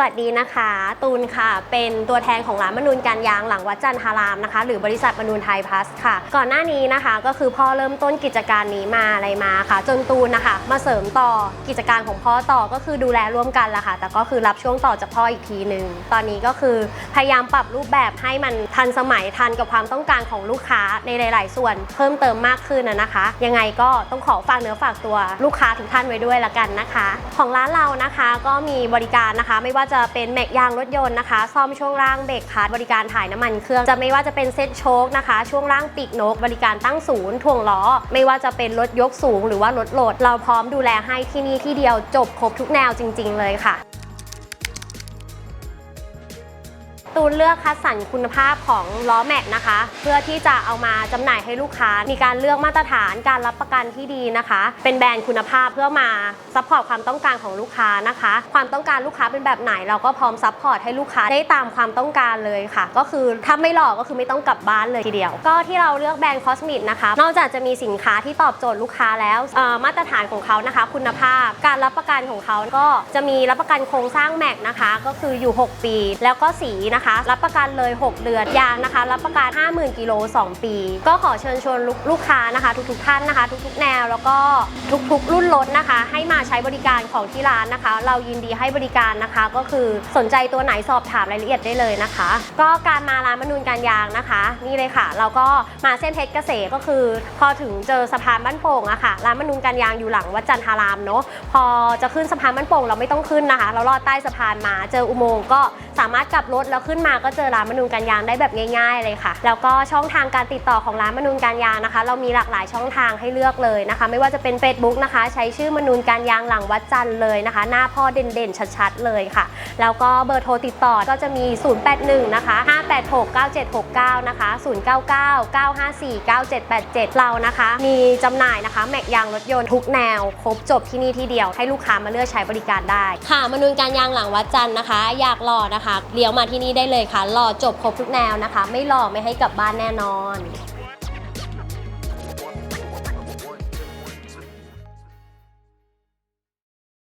สวัสดีนะคะ ตูนค่ะ เป็นตัวแทนของร้านมนูนการยางหลังวัดจันทารามนะคะ หรือบริษัทมนูนไทยพัสค่ะ ก่อนหน้านี้นะคะก็คือพ่อเริ่มต้นกิจการนี้มาอะไรมาค่ะ จนตูนนะคะ มาเสริมต่อกิจการของพ่อต่อก็คือดูแลร่วมกันละค่ะ แต่ก็คือรับช่วงต่อจากพ่ออีกทีหนึ่งตอนนี้ก็คือพยายามปรับรูปแบบให้มันทันสมัยทันกับความต้องการของลูกค้าในหลาย ๆ ส่วนเพิ่มเติมมากขึ้นนะคะ ยังไงก็ต้องขอฝากเนื้อฝากตัวลูกค้าทุกท่านไว้ด้วยละกันนะคะ ของร้านเรานะคะก็มีบริการนะคะไม่ว่าจะเป็นแม็กยางรถยนต์นะคะ ซ่อมช่วงล่างเบรกคัดบริการถ่ายน้ำมันเครื่องจะไม่ว่าจะเป็นเซ็ตโชคนะคะ ช่วงล่างปีกนก บริการตั้งศูนย์ถ่วงล้อ ไม่ว่าจะเป็นรถยกสูง หรือว่ารถโหลด เราพร้อมดูแลให้ที่นี่ที่เดียวจบครบทุกแนวจริง ๆ เลยค่ะ ตูนเลือกคัดสรรคุณภาพของล้อแม็กนะคะ เพื่อที่จะเอามาจำหน่ายให้ลูกค้า มีการเลือกมาตรฐานการรับประกันที่ดีนะคะ เป็นแบรนด์คุณภาพเพื่อมาซัพพอร์ตความต้องการของลูกค้านะคะ ความต้องการลูกค้าเป็นแบบไหน เราก็พร้อมซัพพอร์ตให้ลูกค้าได้ตามความต้องการเลยค่ะ ก็คือถ้าไม่หลอกก็คือไม่ต้องกลับบ้านเลยทีเดียว ก็ที่เราเลือกแบรนด์คอสมิ c นะคะนอกจากจะมีสินค้าที่ตอบโจทย์ลูกค้าแล้วมาตรฐานของเขานะคะ คุณภาพการรับประกันของเขาก็จะมีรับประกันโครงสร้างแม็กนะคะ ก็คืออยู่ 6 ปี แล้วก็สีนะคะรับประกันเลย 6 เดือนยางนะคะ รับประกัน 50,000กิโล2 ปี ก็ขอเชิญชวนลูกลูกค้านะคะ ทุกๆท่านนะคะ ทุกๆ แนวแล้วก็ทุกๆ รุ่นรถนะคะ ให้มาใช้บริการของที่ร้านนะคะ เรายินดีให้บริการนะคะ ก็คือสนใจตัวไหนสอบถามรายละเอียดได้เลยนะคะ ก็การมาร้านมนูนการยางนะคะ นี่เลยค่ะ เราก็มาเส้นเพชรเกษมก็คือ พอถึงเจอสะพานบ้านโป่งอะค่ะร้านมนูนการยางอยู่หลังวัดจันทารามเนาะพอจะขึ้นสะพานบ้านโป่งเราไม่ต้องขึ้นนะคะ เราลอดใต้สะพานมาเจออุโมงค์ก็สามารถกลับรถแล้วขึ้นมาก็เจอร้านมนูนการยางได้แบบง่าย ๆ เลยค่ะ แล้วก็ช่องทางการติดต่อของร้านมนูนการยางนะคะ เรามีหลากหลายช่องทางให้เลือกเลยนะคะ ไม่ว่าจะเป็น Facebook นะคะ ใช้ชื่อมนูนการยางหลังวัดจันเลยนะคะ หน้าพ่อเด่นๆชัดๆเลยค่ะ แล้วก็เบอร์โทรติดต่อก็จะมี 081 นะคะ 586 9769 นะคะ 099 954 9787 เรานะคะ มีจำหน่ายนะคะ แม็กยางรถยนต์ทุกแนว ครบจบที่นี่ที่เดียวให้ลูกค้ามาเลือกใช้บริการได้ ค่ะมนูนการยางหลังวัดจันนะคะ อยากหล่อนะคะเลี้ยวมาที่นี่ได้เลยค่ะหล่อจบครบทุกแนวนะคะ ไม่หล่อไม่ให้กลับบ้านแน่นอน